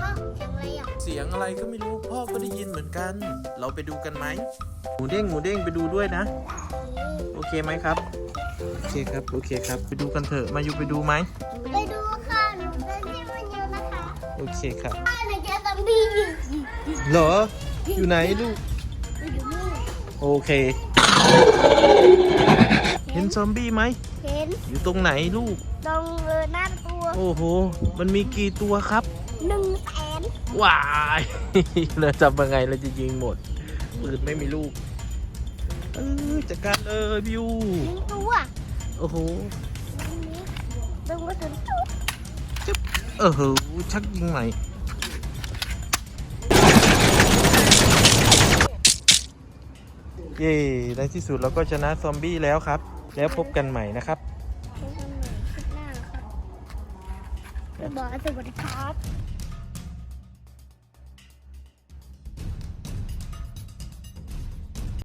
พ่อเสียงอะไรอะเสียงอะไรก็ไม่รู้พ่อก็ได้ยินเหมือนกัน เราไปดูกันไหมหมูเด้งหมูเด้งไปดูด้วยนะ โอเคไหมครับ โอเคครับ โอเคครับ ไปดูกันเถอะ มาอยู่ไปดูไหม ไปดูค่ะหนูเต้นที่มันเยอะนะคะ โอเคครับ มบี้อยู่เหรอ อยู่ไหนลูก อยู่นู่นโอเค เห็นซอมบี้ไหม เห็นอยู่ตรงไหนลูก ตรงเออหน้าประตูโอ้โห มันมีกี่ตัวครับ หนึ่งแสนว้าย เราจะยังไงเราจะยิงหมดปืนไม่มีลูก เออจัดการเลยบิว หนึ่งตัวโอ้โหอันนี้ดึงกระสุนจุดเออโหชักยิงใหม่ เย้ในที่สุดเราก็ชนะซอมบี้แล้วครับ แล้วพบกันใหม่นะครับใช้คำหม่คลิปหน้าครับจะบอกสวัสดีครับ